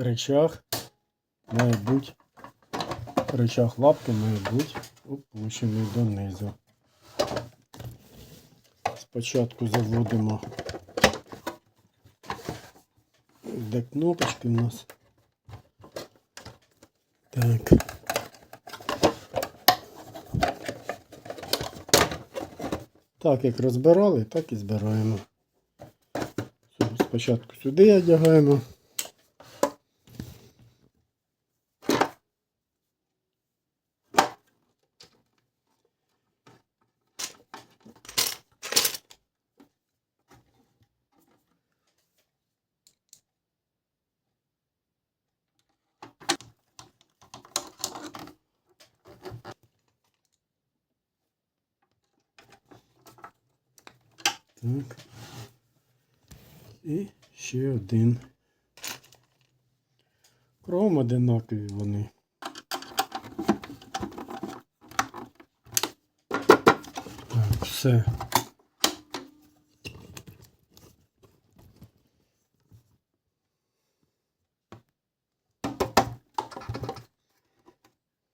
речах має бути, речах лапки має бути опущений донизу. Спочатку заводимо, де кнопочки у нас. Так. Так як розбирали, так і збираємо. Спочатку сюди одягаємо. Так. І ще один. Кругом одинакові вони. Так, все.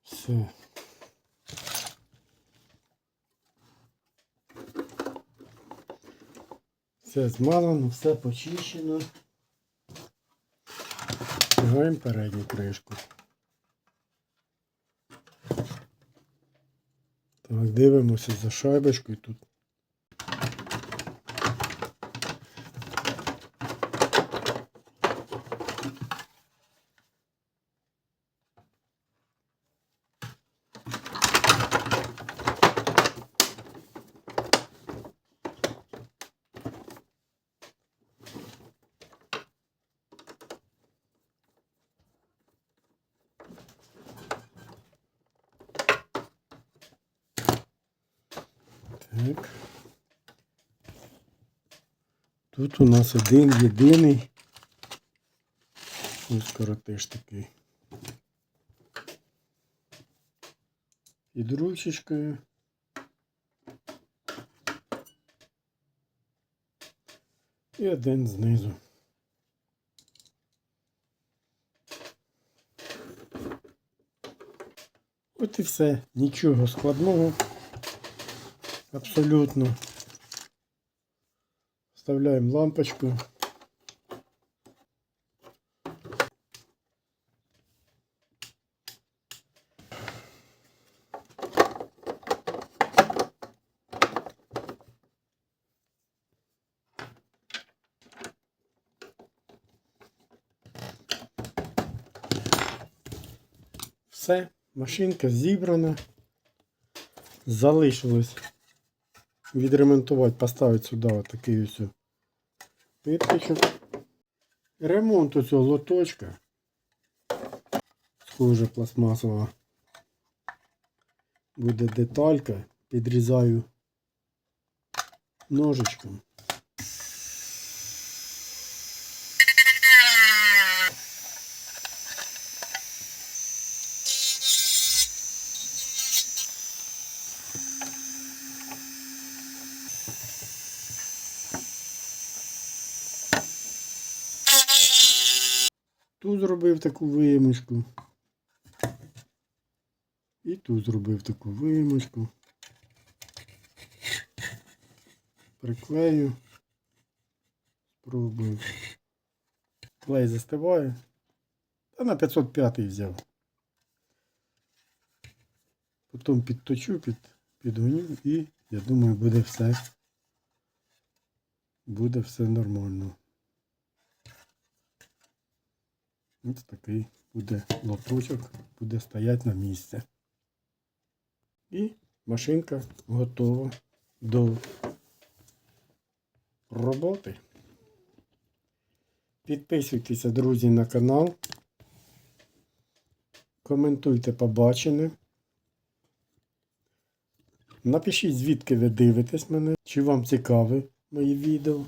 Все. Все змазано, все почищено. Тягаємо передню кришку. Так, дивимося за шайбочкою тут. Так. Тут у нас один єдиний. Ось такий. Під ручечкою. І один знизу. От і все. Нічого складного. Абсолютно. Вставляємо лампочку. Все, машинка зібрана. Залишилось відремонтувати, поставити сюди отакий ось питочок. Ремонт оцього лоточка. Схоже пластмасова. Буде деталька. Підрізаю ножичком. Тут зробив таку виємочку. І тут зробив таку виємочку. Приклею. Спробую. Клей застиває. Та на 505 взяв. Потім підточу, під, підгоню і я думаю буде все. Буде все нормально. Ось такий буде лоточок, буде стояти на місці. І машинка готова до роботи. Підписуйтеся, друзі, на канал. Коментуйте побачене. Напишіть, звідки ви дивитесь мене, чи вам цікаві мої відео.